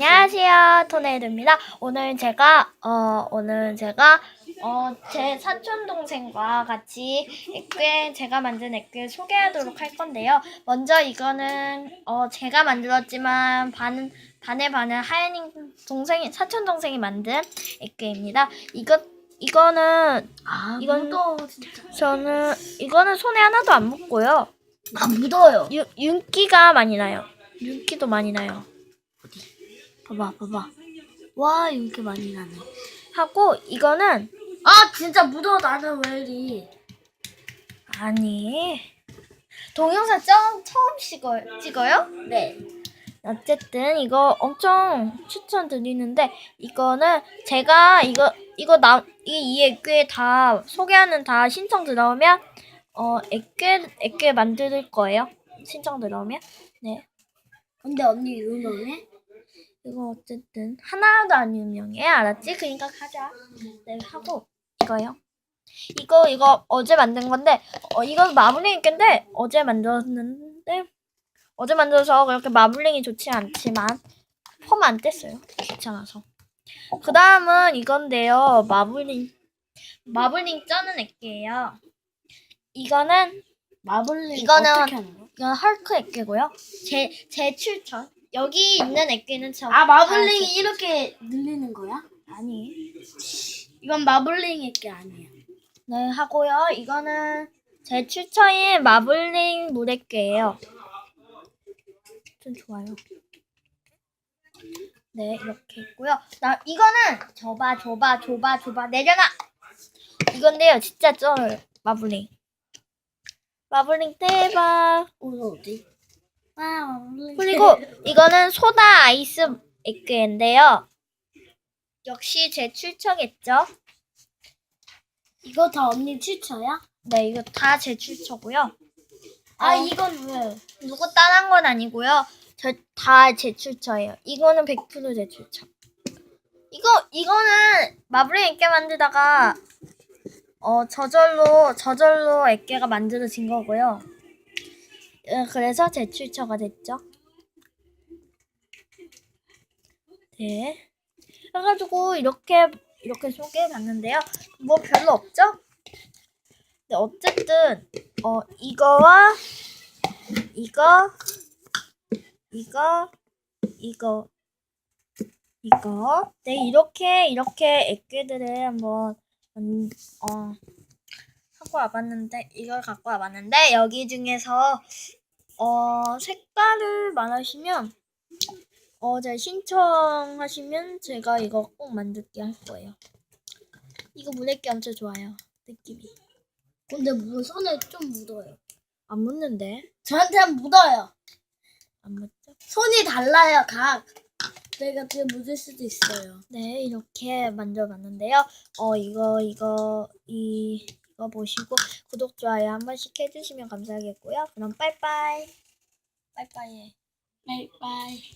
안녕하세요, 토네이드입니다. 오늘 제가 어 오늘 제가 어 제 사촌 동생과 같이 액괴 제가 만든 액괴 소개하도록 할 건데요. 먼저 이거는 어 제가 만들었지만 반 반에 반은 하연이 동생이 사촌 동생이 만든 액괴입니다. 이거 이거는 아, 이건- 진짜. 저는 이거는 손에 하나도 안 묻고요. 아, 묻어요. 유, 윤기가 많이 나요. 윤기도 많이 나요. 봐봐, 봐봐. 와, 이렇게 많이 나네. 하고 이거는 아, 진짜 묻어. 나는 왜 이리. 아니 동영상 처음 처음 찍어요? 찍어요? 네. 어쨌든 이거 엄청 추천드리는데 이거는 제가 이거 이거 나이 액괴 다 소개하는 다 신청 들어오면 어 액괴 액괴 만들 거예요. 신청 들어오면 네 근데 언니 유명해? 이거 어쨌든 하나도 안 유명해 알았지? 그러니까 가자. 네 하고 이거요. 이거 이거 어제 만든 건데 어 이거 마블링 캔데 어제 만들었는데 어제 만들어서 그렇게 마블링이 좋지 않지만 폼안 뗐어요. 귀찮아서. 그 다음은 이건데요. 마블링 마블링 쩌는 액기예요. 이거는 마블링 이거는- 어떻게 하는 거? 이건 헐크 액기고요. 제 제 출처 여기 있는 액기는 저 아, 마블링이 이렇게 늘리는 거야? 아니 이건 마블링의 게 아니야. 네, 하고요. 이거는 제 추천인 마블링 물액괴예요. 좀 좋아요. 네, 이렇게 있고요. 나 이거는 줘봐, 줘봐, 줘봐, 줘봐, 내려놔. 이건데요, 진짜 쩔어요. 마블링. 마블링 대박. 이거 어디? 그리고 이거는 소다 아이스 액괴인데요. 역시 제 출처겠죠? 이거 다 언니 추천이야? 네, 이거 다 제 출처고요. 아, 어. 이건 왜? 누구 따는 건 아니고요. 저다제 출처예요. 이거는 100%제 출처. 이거 이거는 마블링 액괴 만들다가 어 저절로 저절로 액괴가 만들어진 거고요. 어, 그래서 제 출처가 됐죠. 네. 그래가지고 이렇게 이렇게 소개해 봤는데요. 뭐 별로 없죠? 네, 어쨌든 어 이거와 이거 이거 이거 이거 네 이렇게 이렇게 액괴들을 한번 음, 어 갖고 와봤는데 이걸 갖고 와봤는데 여기 중에서 어 색깔을 말하시면 어제 신청하시면 제가 이거 꼭 만들게 할 거예요. 이거 물액기 엄청 좋아요 느낌이 근데 뭐 손에 좀 묻어요. 안 묻는데 저한테는 묻어요. 안 묻죠? 손이 달라요, 각. 내가 뒤에 묻을 수도 있어요. 네, 이렇게 만들어봤는데요. 어, 이거, 이거, 이, 이거 보시고 구독, 좋아요 한 번씩 해주시면 감사하겠고요. 그럼 빠이빠이. 빠이빠이. 바이바이.